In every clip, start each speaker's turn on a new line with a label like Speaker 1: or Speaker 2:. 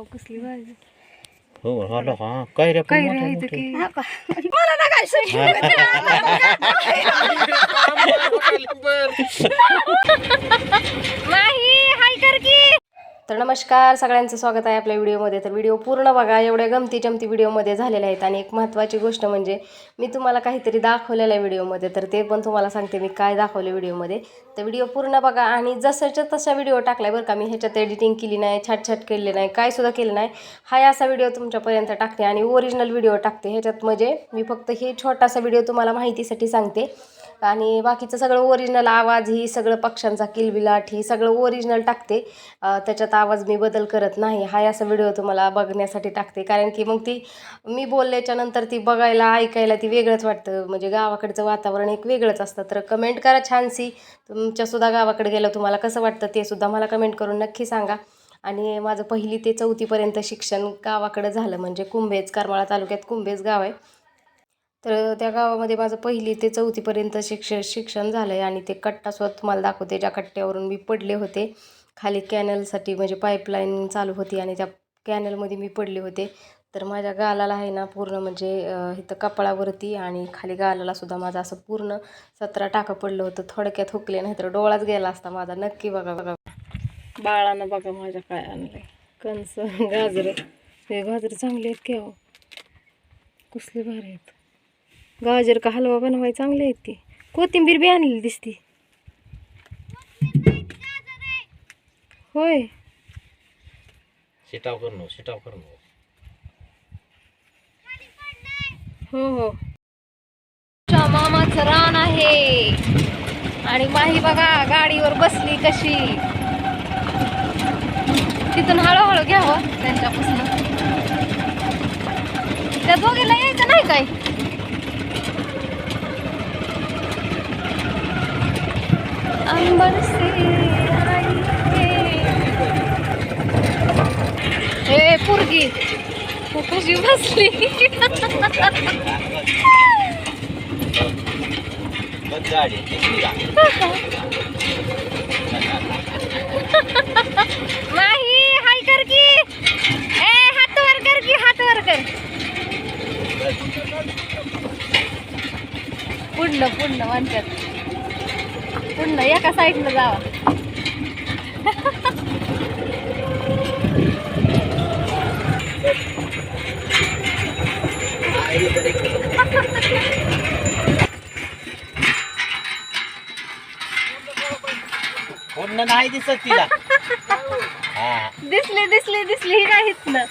Speaker 1: Wow कसली भाजी?
Speaker 2: हो हॅलो हा काय रे
Speaker 1: काय राहायचं की
Speaker 3: मला ना काय
Speaker 1: नाही
Speaker 4: तर नमस्कार सगळ्यांचं स्वागत आहे आपल्या व्हिडिओमध्ये. तर व्हिडिओ पूर्ण बघा एवढ्या गमती जमती व्हिडिओमध्ये झालेल्या आहेत. आणि एक महत्त्वाची गोष्ट म्हणजे मी तुम्हाला काहीतरी दाखवलेलं आहे व्हिडिओमध्ये. तर ते पण तुम्हाला सांगते मी काय दाखवले व्हिडिओमध्ये. तर व्हिडिओ पूर्ण बघा आणि जसंच्या तसा व्हिडिओ टाकलाय बरं का मी ह्याच्यात एडिटिंग केली नाही छाट छाट केले नाही काय सुद्धा केलं नाही. हा असा व्हिडिओ तुमच्यापर्यंत टाकते आणि ओरिजिनल व्हिडिओ टाकते. ह्याच्यात म्हणजे मी फक्त हे छोटासा व्हिडिओ तुम्हाला माहितीसाठी सांगते. आणि बाकीचं सगळं ओरिजिनल आवाज ही सगळं पक्ष्यांचा किलबिलाट ही सगळं ओरिजिनल टाकते. त्याच्यात आवाज मी बदल करत नाही. हा असा व्हिडिओ तुम्हाला बघण्यासाठी टाकते. कारण की मग ती मी बोलल्याच्या नंतर ती बघायला ऐकायला ती वेगळंच वाटतं. म्हणजे गावाकडचं वातावरण एक वेगळंच असतं. तर कमेंट करा छानशी. तुमच्यासुद्धा गावाकडे गेलं तुम्हाला कसं वाटतं ते सुद्धा मला कमेंट करून नक्की सांगा. आणि माझं पहिली ते चौथीपर्यंत शिक्षण गावाकडं झालं. म्हणजे कुंभेज करमाळा तालुक्यात कुंभेज गाव आहे. तर त्या गावामध्ये माझं पहिली ते चौथीपर्यंत शिक्ष शिक्षण झालं आहे आणि ते कट्टासुद्धा तुम्हाला दाखवते. ज्या कट्ट्यावरून मी पडले होते खाली कॅनलसाठी म्हणजे पाईपलाईन चालू होती आणि त्या कॅनलमध्ये मी पडले होते. तर माझ्या गालाला आहे ना पूर्ण म्हणजे इथं कपाळावरती आणि खाली गालाला सुद्धा माझं असं पूर्ण सतरा टाकं पडलं होतं. थोडक्यात हुकले नाही तर डोळाच गेला असता माझा. नक्की बघा बघा. बाळानं बघा माझ्या काय आणलंय. कणसं गाजर. हे गाजर चांगले आहेत की कसले भारी आहेत. गाजर का हलवा बनवाय चांगले आहेत की कोथिंबीर बी आणलेली दिसती. होय.
Speaker 2: शिटाव करणं शिटाव करणं
Speaker 4: हो हो. मामाचं रान आहे. आणि माही बघा गाडीवर बसली कशी. तिथून हळूहळू घ्यावं त्यांच्यापासून. त्या दोघीला यायचं नाही काय? अंबर से हे है. ए पुरगी तू कशी बसली. नाही हाय कर की. ए हात वर कर की हात वर कर. पुढलं पुढलं म्हणतात एका साईडनं जावा.
Speaker 2: पूर्ण नाही दिसत तिला. हा.
Speaker 4: दिसली दिसली दिसली ही काहीच ना.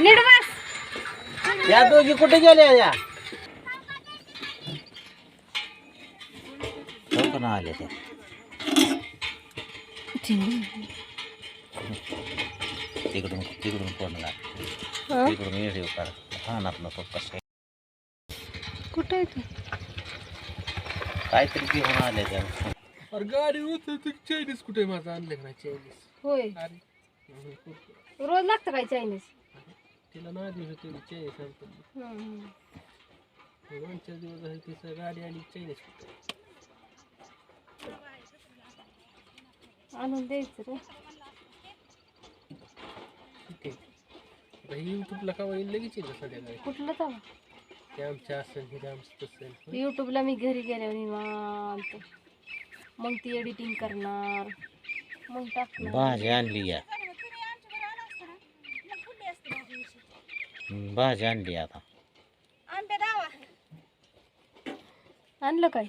Speaker 4: नीट बस.
Speaker 2: त्या दोघी कुठे गेल्या या? चौकन आल्या त्या तिकडून तिकडून कोण
Speaker 4: हं?
Speaker 2: तिकडून येऊ कर हा ना नको कसं
Speaker 4: कुठं आहे तू?
Speaker 2: काहीतरी घेऊन आले त्या.
Speaker 5: अरे गाडी उचलते चायनीज कुठे माझा? आणलं का नाही चायनीज
Speaker 4: होय.
Speaker 5: अरे
Speaker 4: रोज लागतं काय चायनीज
Speaker 5: तिला ना दिवस होते चायनीज आणतो दोन चार दिवस झाले तिचं गाडी आली चायनीज कुठे?
Speaker 4: आणून द्यायचं रे.
Speaker 5: आहे. युट्यूबला का येईल लगेच येईल संध्याकाळी
Speaker 4: कुठलं तर.
Speaker 5: ते आमच्या असेल हे आमचं तसं
Speaker 4: यूट्यूबला मी घरी गेल्यावर निवांत. मग ती एडिटिंग करणार. मग टाकणार.
Speaker 2: भाजी आणली या. भाजी आणली आता.
Speaker 4: आणलं काय?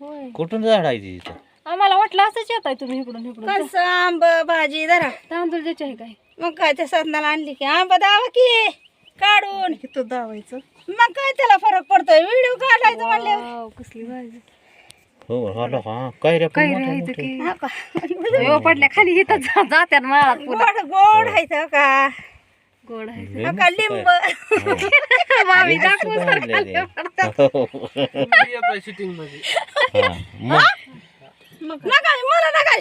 Speaker 4: होय
Speaker 2: कुठून झाडायची तिथं
Speaker 4: आम्हाला वाटलं असंच येत आहे तुम्ही इकडून इकडून
Speaker 3: कंस? आंब भाजी धरा
Speaker 4: तांदूळ द्यायचे आहे काय?
Speaker 3: मग काय त्या साधनाला आणली की? आंब दावा की? काढून.
Speaker 1: तो दावायचं?
Speaker 3: मग काय त्याला फरक पडतोय? व्हिडिओ काढायचं म्हणले
Speaker 4: वाव, कसली भाजी.
Speaker 2: हो हॅलो हा काय रे
Speaker 1: काय
Speaker 2: मोठे-
Speaker 1: राहायचं
Speaker 2: मोठे.
Speaker 1: की? हो पडल्या खाली इथं जा- जात्यात माळात पुन्हा.
Speaker 3: गोड गोड आहे का?
Speaker 1: गोड आहे.
Speaker 3: का लिंब.
Speaker 1: मामी दाखवू
Speaker 2: हा, मग?
Speaker 3: नका मला नका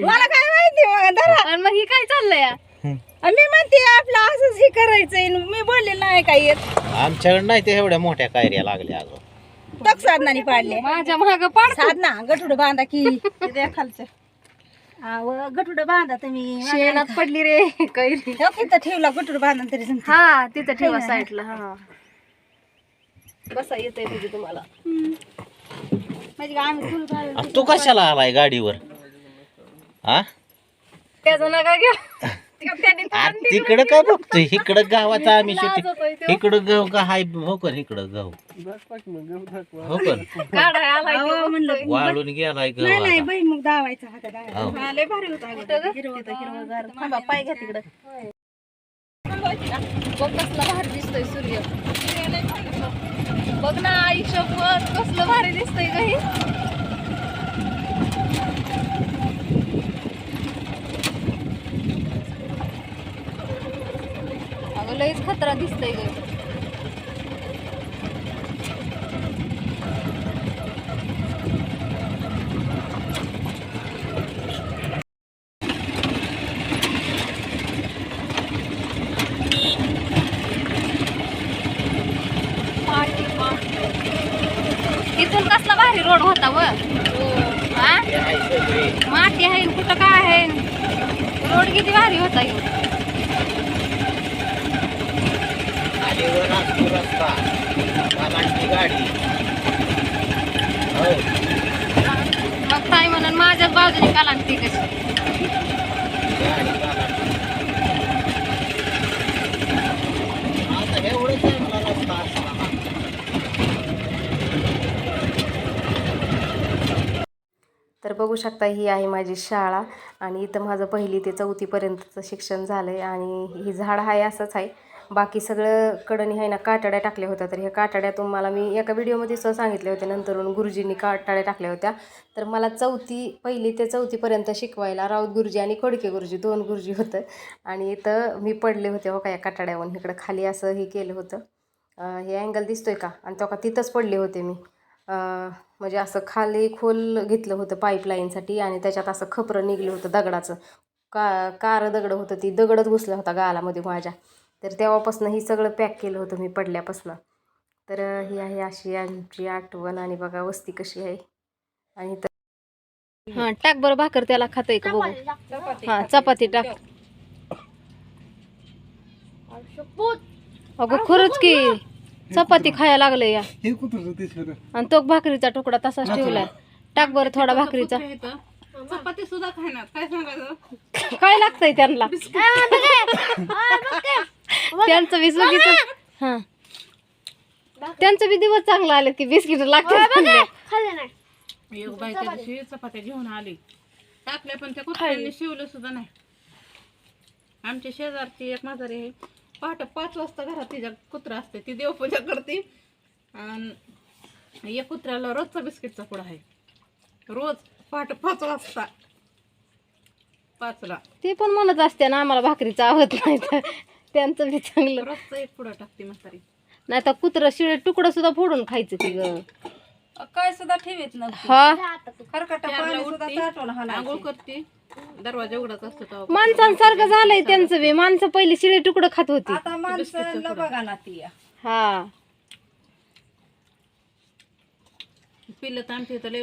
Speaker 3: मला काय माहिती मग धरा.
Speaker 4: आणि मग ही काय चाललंय? या?
Speaker 3: मी म्हणते आपलं असंच हे करायचंय. मी बोलले नाही काय येत.
Speaker 2: आमच्याकडे नाही ते एवढ्या मोठ्या कायऱ्या लागल्या अगं.
Speaker 3: टक साधनाने पाडले
Speaker 1: माझ्या माग पाड
Speaker 3: साधना गठुड बांधा की. द्या खालचं गठुड बांधा तुम्ही.
Speaker 1: शेणात पडली रे कैरी
Speaker 3: हो तर ठेवला गठुड बांधा तरी जमतं.
Speaker 1: हा तिथं ठेवा साईडला हा. बसा येतंय तुझी तुम्हाला.
Speaker 3: म्हणजे आम्ही
Speaker 2: आ, तू कशाला आलाय गाडीवर? हा
Speaker 1: त्याचं नका घ्या
Speaker 2: तिकडं काय बघतोय? इकडं गावाचं आम्ही शेती
Speaker 1: तो.
Speaker 2: इकडं गाव का? हाय हो कर इकडं
Speaker 5: गहू दाखवा.
Speaker 2: हो कर.
Speaker 1: काढाय आलाय तो
Speaker 3: अहो, म्हणलं
Speaker 1: बघतोय.
Speaker 2: वाळून गेलाय
Speaker 3: नाही नाही
Speaker 2: गाव
Speaker 3: बाई मग दावायचा हात दावायचा
Speaker 2: हो.
Speaker 3: हा, लय भारी होता अगं. हिरवं होतं, हिरवंगार. थांबा पाय घ्या तिकडं.
Speaker 1: बघ कसला भारी दिसतोय सूर्य. बघ ना आई शपथ कसलं भारी दिसतंय हे. कचरा लयच खतरा ग इथून कसला भारी रोड होता व. माती आहे कुठं काय आहे रोड किती भारी होता ह्यो.
Speaker 2: गाडी हो
Speaker 1: मग काय म्हणून माझ्याच बाजूने कालांती कशी
Speaker 2: गाडी गाडी. आता एवढंच आहे मला रस्ता असला.
Speaker 4: तर बघू शकता ही आहे माझी शाळा आणि इथं माझं पहिली ते चौथीपर्यंतचं शिक्षण झालं आहे आणि ही झाड आहे असंच आहे बाकी सगळं कडणी आहे ना काटाड्या टाकल्या होत्या. तर ह्या काटाड्या तुम्हाला मी एका व्हिडिओमध्ये सहज सांगितल्या होत्या. नंतरून गुरुजींनी काटाड्या टाकल्या होत्या. तर मला चौथी पहिली ते चौथीपर्यंत शिकवायला राऊत गुरुजी आणि खोडके गुरुजी दोन गुरुजी होतं. आणि इथं मी पडले होते हो का या काटाड्यावरून. इकडं खाली असं हे केलं होतं. हे अँगल दिसतोय का? आणि तो का तिथंच पडले होते मी. म्हणजे असं खाली खोल घेतलं होतं पाईपलाईनसाठी आणि त्याच्यात असं खपरं निघलं होतं दगडाचं. का कार दगड होतं ती. दगडच घुसला होता गालामध्ये माझ्या. तर तेव्हापासून ही सगळं पॅक केलं होतं मी पडल्यापासून. तर ही आहे अशी आमची आठवण आणि बघा वस्ती कशी आहे. आणि तर
Speaker 1: हा टाक बरं भाकर त्याला खातोय का बघू? हा चपाती टाक. अगं खरंच की. चपाती खायला लागले या.
Speaker 5: हे कुठं ते सर
Speaker 1: आणि तो भाकरीचा तुकडा तसाच ठेवलाय. टाक बरं थोडा भाकरीचा.
Speaker 3: चपाती सुद्धा खाणार. काय सांगायचं?
Speaker 1: काय लागतंय त्यांना? त्यांचं बी चुकीचं हा. त्यांचं बी दिवस चांगला आले की बिस्किट लागतात.
Speaker 3: एक बाई त्या दिवशी चपात्या घेऊन आली. टाकल्या पण त्या कुत्र्यांनी शिवलं सुद्धा नाही. आमच्या शेजारची एक म्हातारी आहे. पहाटे पाच वाजता घरात तिच्या कुत्रा असते ती देवपूजा करते. आणि एक कुत्र्याला रोजचा बिस्किटचा पुडा आहे. रोज पहाटे पाच वाजता. पाचला.
Speaker 1: ते पण म्हणत असते ना आम्हाला भाकरीचं आवत नाही तर. त्यांचं बी चांगलं.
Speaker 3: रोजचा एक पुडा टाकते म्हातारी.
Speaker 1: नाही तर कुत्र शिळे तुकडं सुद्धा फोडून खायचं की ग.
Speaker 3: काय सुद्धा ठेवीत ना
Speaker 1: हा?
Speaker 3: आंघोळ करते. दरवाजा उघडाच असतो तेव्हा
Speaker 1: माणसांसारखं झालंय त्यांचं बी. माणसं पहिली शिळे तुकडं खात होती. हा.
Speaker 3: पिल्लं तर आमच्या इथं लय